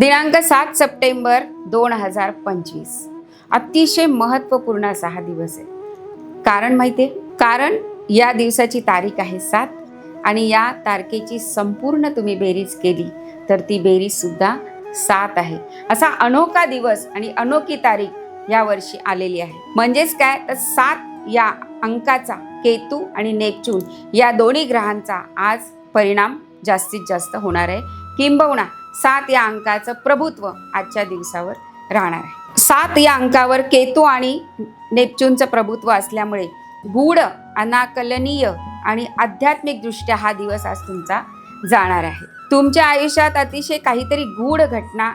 दिनांक सात सप्टेंबर दोन हजार पंचवीस. अतिशय महत्त्वपूर्ण असा हा दिवस आहे. कारण माहिती आहे कारण या दिवसाची तारीख आहे सात आणि या तारखेची संपूर्ण तुम्ही बेरीज केली तर ती बेरीज सुद्धा सात आहे. असा अनोखा दिवस आणि अनोखी तारीख या वर्षी आलेली आहे. म्हणजेच काय? तर सात या अंकाचा केतू आणि नेपच्यून या दोन्ही ग्रहांचा आज परिणाम जास्तीत जास्त होणार आहे. किंबहुना सात या अंकाचं प्रभुत्व आजच्या दिवसावर राहणार आहे. सात या अंकावर केतू आणि नेपच्यूनचं प्रभुत्व असल्यामुळे गूढ अनाकलनीय आणि आध्यात्मिकदृष्ट्या हा दिवस आज तुमचा जाणार आहे. तुमच्या आयुष्यात अतिशय काहीतरी गूढ घटना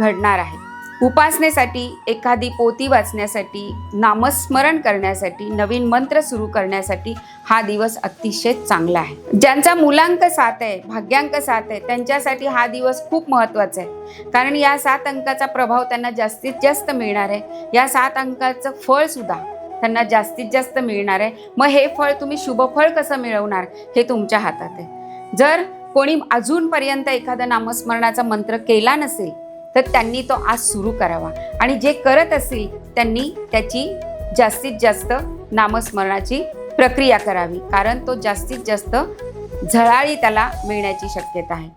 घडणार आहे. उपासनेसाठी एखादी पोती वाचण्यासाठी नामस्मरण करण्यासाठी नवीन मंत्र सुरू करण्यासाठी हा दिवस अतिशय चांगला आहे. ज्यांचा मुलांक साथ आहे भाग्यांक साथ आहे त्यांच्यासाठी हा दिवस खूप महत्त्वाचा आहे. कारण या सात अंकाचा प्रभाव त्यांना जास्तीत जास्त मिळणार आहे. या सात अंकाचं फळसुद्धा त्यांना जास्तीत जास्त मिळणार आहे. मग हे फळ तुम्ही शुभफळ कसं मिळवणार हे तुमच्या हातात आहे. जर कोणी अजूनपर्यंत एखादा नामस्मरणाचा मंत्र केला नसेल तर त्यांनी तो आज सुरू करावा. आणि जे करत असतील त्यांनी त्याची जास्तीत जास्त नामस्मरणाची प्रक्रिया करावी. कारण तो जास्तीत जास्त झळाळी त्याला मिळण्याची शक्यता आहे.